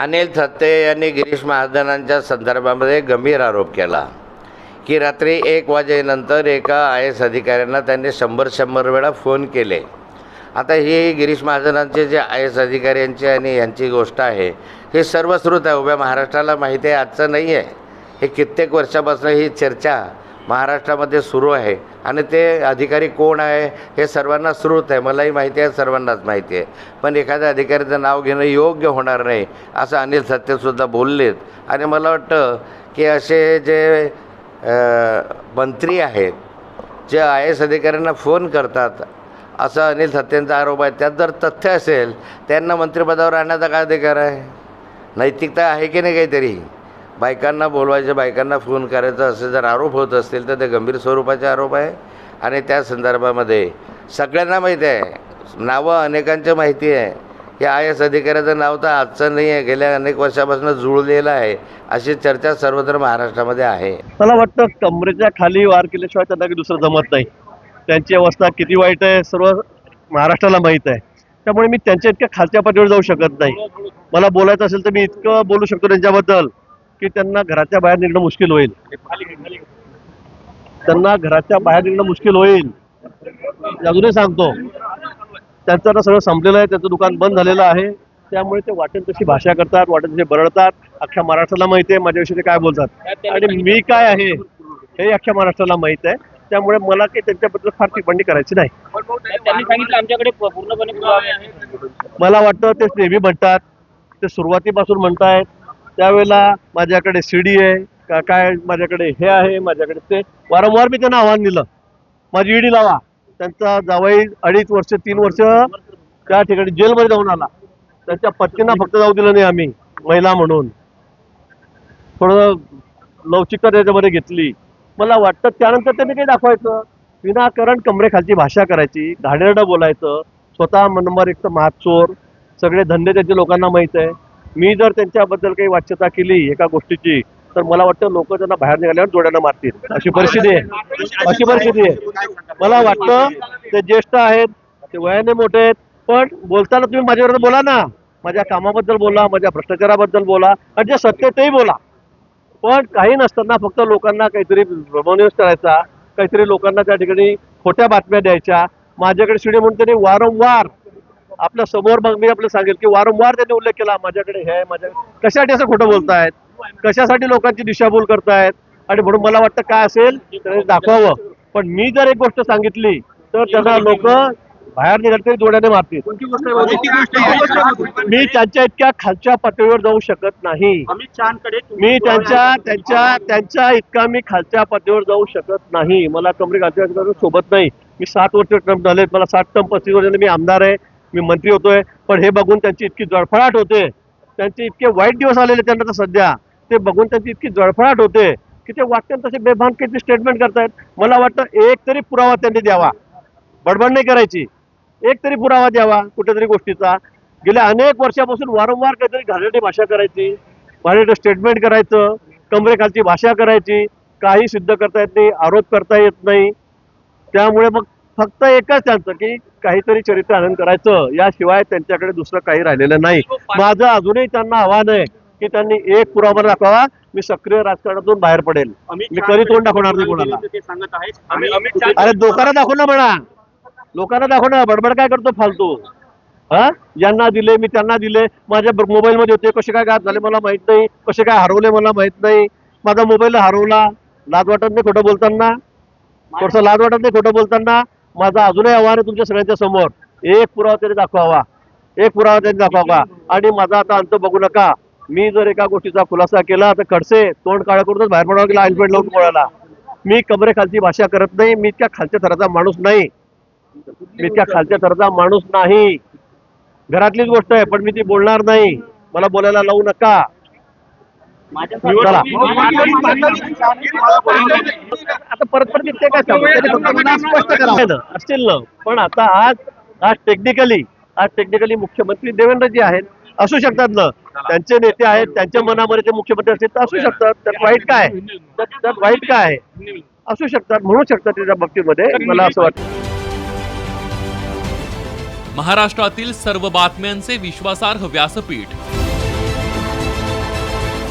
अनिल थत्ते यांनी गिरीश महाजनांच्या संदर्भामध्ये गंभीर आरोप केला की रात्री एक वाजेनंतर एका आय एस अधिकाऱ्यांना त्यांनी शंभर शंभर वेळा फोन केले. आता ही गिरीश महाजनांचे जे आय एस अधिकाऱ्यांची आणि यांची गोष्ट आहे हे सर्वश्रुत आहे. उभ्या महाराष्ट्राला माहिती आहे आजचं नाही आहे हे कित्येक वर्षापासून ही चर्चा महाराष्ट्रामध्ये सुरू आहे. आणि ते अधिकारी कोण आहे हे सर्वांना श्रुत आहे. मलाही माहिती आहे सर्वांनाच माहिती आहे. पण एखाद्या अधिकाऱ्याचं नाव घेणं योग्य होणार नाही असं अनिल सत्यसुद्धा बोललेत. आणि मला वाटतं की असे जे मंत्री आहेत जे आय एस अधिकाऱ्यांना फोन करतात असं अनिल सत्तेंचा आरोप आहे. त्यात जर तथ्य असेल त्यांना मंत्रिपदावर आणण्याचा काय अधिकार आहे? नैतिकता आहे की नाही काहीतरी? बायकांना बोलवायचे बायकांना फोन करायचं असे जर आरोप होत असतील तर ते गंभीर स्वरूपाचे आरोप आहे. आणि त्या संदर्भामध्ये सगळ्यांना माहिती आहे. नावं अनेकांच्या माहिती आहे. हे आय एस अधिकाऱ्याचं नाव तर आजचं नाही आहे. गेल्या अनेक वर्षापासून जुळलेलं आहे. अशी चर्चा सर्वत्र महाराष्ट्रामध्ये आहे. मला वाटतं कमरेच्या खाली वार केल्याशिवाय त्यांना दुसरं जमत नाही. त्यांची अवस्था किती वाईट आहे सर्व महाराष्ट्राला माहीत आहे. त्यामुळे मी त्यांच्या इतक्या खालच्या पातळीवर जाऊ शकत नाही. मला बोलायचं असेल तर मी इतकं बोलू शकतो त्यांच्याबद्दल. की त्यांना घराच्या बाहेर निघणं मुश्किल होईल. त्यांना घराच्या बाहेर निघणं मुश्किल होईल. अजूनही सांगतो त्यांचं आता सगळं संपलेलं आहे त्यांचं दुकान बंद झालेलं आहे. त्यामुळे ते वाटेल तशी भाषा करतात वाटेल तसे बरळतात अख्ख्या महाराष्ट्राला माहिती आहे माझ्याविषयी ते काय बोलतात. आणि मी काय आहे हे अख्ख्या महाराष्ट्राला माहीत आहे. त्यामुळे मला काही त्यांच्याबद्दल फार टिप्पणी करायची नाही. त्यांनी सांगितलं आमच्याकडे प- पूर्णपणे पुरावे आहेत. मला वाटतं ते नेहमी म्हणतात ते सुरुवातीपासून म्हणतायत त्यावेळेला माझ्याकडे सीडी आहे का काय माझ्याकडे हे आहे माझ्याकडे ते. वारंवार मी त्यांना आव्हान दिलं. माझी ईडी लावा. त्यांचा जावई अडीच वर्ष तीन वर्ष त्या ठिकाणी जेलमध्ये जाऊन आला. त्यांच्या पत्नींना फक्त जाऊ दिलं नाही आम्ही महिला म्हणून. थोडं लवचिकता त्याच्यामध्ये घेतली. मला वाटतं त्यानंतर त्यांनी काही दाखवायचं. विनाकारण कमरेखालची भाषा करायची घाणेरडं बोलायचं स्वतः नंबर एक तर महाचोर सगळे धंदे त्यांच्या लोकांना माहीत आहे. मी जर त्यांच्याबद्दल काही वाच्यता केली एका गोष्टीची तर मला वाटतं लोक त्यांना बाहेर निघाल्यावर जोड्यानं मारतील. अशी परिस्थिती आहे. अशी परिस्थिती आहे. मला वाटतं ते ज्येष्ठ आहेत ते वयाने मोठे आहेत पण बोलताना तुम्ही माझ्याबरोबर बोला ना. माझ्या कामाबद्दल बोला माझ्या भ्रष्टाचाराबद्दल बोला आणि जे सत्य तेही बोला. पण काही नसताना फक्त लोकांना काहीतरी भ्रमनिवेश करायचा काहीतरी लोकांना त्या ठिकाणी खोट्या बातम्या द्यायच्या. माझ्याकडे शिडी म्हणून त्यांनी वारंवार आपल्यासमोर मग मी आपल्याला सांगेल की वारंवार त्यांनी उल्लेख केला माझ्याकडे हे आहे माझ्या कशासाठी असं खोटं बोलतायत? कशासाठी लोकांची दिशाभूल करतायत? आणि म्हणून मला वाटतं काय असेल दाखवावं. पण मी जर एक गोष्ट सांगितली तर त्यांना लोक बाहेर निघाल तरी जोड्याने मारतील. मी त्यांच्या इतक्या खालच्या पातळीवर जाऊ शकत नाही. मी त्यांच्या त्यांच्या त्यांच्या इतका मी खालच्या पातळीवर जाऊ शकत नाही. मला कमरे पातळीवर सोबत नाही. मी सात वर्ष ट्रम्प झाले मला साठ टर्म पस्तीस वर्ष मी आमदार आहे. मी मंत्री होतोय पण हे बघून त्यांची इतकी जळफळाट होते. त्यांचे इतके वाईट दिवस आलेले त्यांना तर सध्या. ते बघून त्यांची इतकी जळफळाट होते की ते वाटतं तसे बेभान स्टेटमेंट करतायत. मला वाटतं एक तरी पुरावा त्यांनी द्यावा. बडबड नाही करायची. एक तरी पुरावा द्यावा कुठेतरी गोष्टीचा. गेल्या अनेक वर्षापासून वारंवार काहीतरी घाणेरडी भाषा करायची घाणेरडं स्टेटमेंट करायचं कमरेखालची भाषा करायची काही सिद्ध करता येत नाही आरोप करता येत नाही. त्यामुळे मग फक्त एकच त्यांचं की काहीतरी चरित्र आनंद करायचं. याशिवाय त्यांच्याकडे दुसरं काही राहिलेलं नाही. माझं अजूनही त्यांना आव्हान आहे की त्यांनी एक पुरावा दाखवावा मी सक्रिय राजकारणातून बाहेर पडेल. मी कधी तोंड दाखवणार नाही कोणाला. अरे लोकांना दाखव ना म्हणा लोकांना दाखव ना बडबड काय करतो फालतू? हा? ज्यांना दिले मी त्यांना दिले. माझ्या मोबाईल मध्ये होते कसे काय गायब झाले मला माहीत नाही. कसे काय हरवले मला माहीत नाही. माझा मोबाईल हरवला. लाज वाटत नाही खोटं बोलताना. थोडस लाज वाटत नाही खोटं बोलताना. माझा अजूनही आव्हान आहे तुमच्या सगळ्यांच्या समोर. एक पुरावा तरी दाखवावा. एक पुरावा तरी दाखवावा. आणि माझा आता अंत बघू नका. मी जर एका गोष्टीचा खुलासा केला तर खडसे तोंड काळा करूनच बाहेर पडावं गेला आईलपेट लावून बोलायला. मी कमरेखालची भाषा करत नाही. मी इतक्या खालच्या थराचा माणूस नाही. मी इतक्या खालच्या थराचा माणूस नाही. घरातलीच गोष्ट आहे पण मी ती बोलणार नाही. मला बोलायला लावू नका. आता परत परत इतके काय असतील पण आता आज आज टेक्निकली आज टेक्निकली मुख्यमंत्री देवेंद्रजी आहेत. असू शकतात ना. त्यांचे नेते आहेत त्यांच्या मनामध्ये ते मुख्यमंत्री असतील तर असू शकतात. त्यात वाईट काय? त्यात त्यात वाईट काय आहे? असू शकतात म्हणू शकतात त्याच्या बाबतीमध्ये. मला असं वाटतं. महाराष्ट्रातील सर्व बातम्यांचे विश्वासार्ह व्यासपीठ